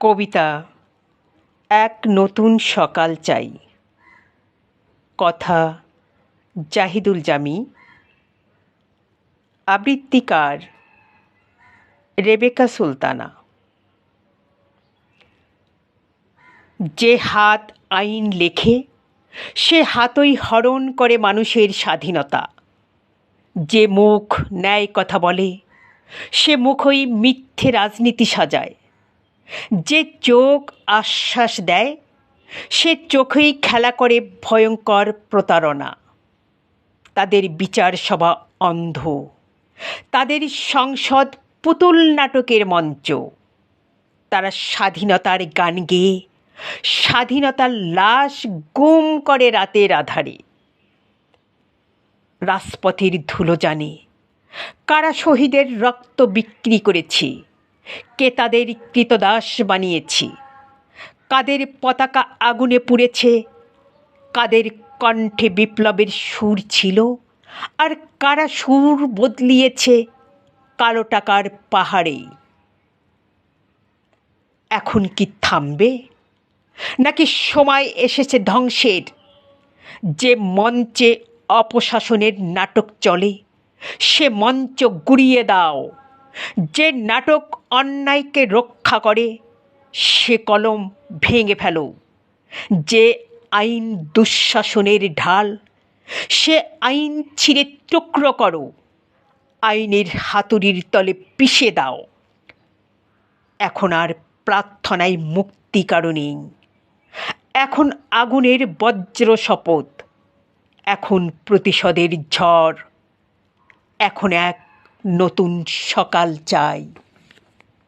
কবিতা, এক নতুন সকাল চাই। কথা, জাহিদুল জামি। আবৃত্তিকার রেবেকা সুলতানা। যে হাত আইন লেখে, সে হাতই হরণ করে মানুষের স্বাধীনতা। যে মুখ ন্যায় কথা বলে, সে মুখই মিথ্যে রাজনীতি সাজায়। যে চোখ আশ্বাস দেয়, সে চোখেই খেলা করে ভয়ঙ্কর প্রতারণা। তাদের বিচার সভা অন্ধ। তাদের সংসদ পুতুল নাটকের মঞ্চ। তারা স্বাধীনতার গান গেয়ে, স্বাধীনতার লাশ গুম করে রাতের আধারে। রাজপথের ধুলো জানে কারা শহীদের রক্ত বিক্রি করেছি। কে তাদের কৃতদাস বানিয়েছি? কাদের পতাকা আগুনে পুড়েছে? কাদের কণ্ঠে বিপ্লবের সুর ছিল? আর কারা সুর বদলিয়েছে? কালো টাকার পাহাড়ে। এখন কি থামবে? নাকি সময় এসেছে ধ্বংসের? যে মঞ্চে অপশাসনের নাটক চলে, সে মঞ্চ গুড়িয়ে দাও। যে নাটক অন্যায়কে রক্ষা করে, সে কলম ভেঙে ফেলো। যে আইন দুঃশাসনের ঢাল, সে আইন ছিঁড়ে টুকরো করো। আইনের হাতুড়ির তলে পিষে দাও। এখন আর প্রার্থনায় মুক্তি কারণে এখন আগুনের বজ্র শপথ, এখন প্রতিশোধের ঝড়, এখন এক নতুন সকাল চাই।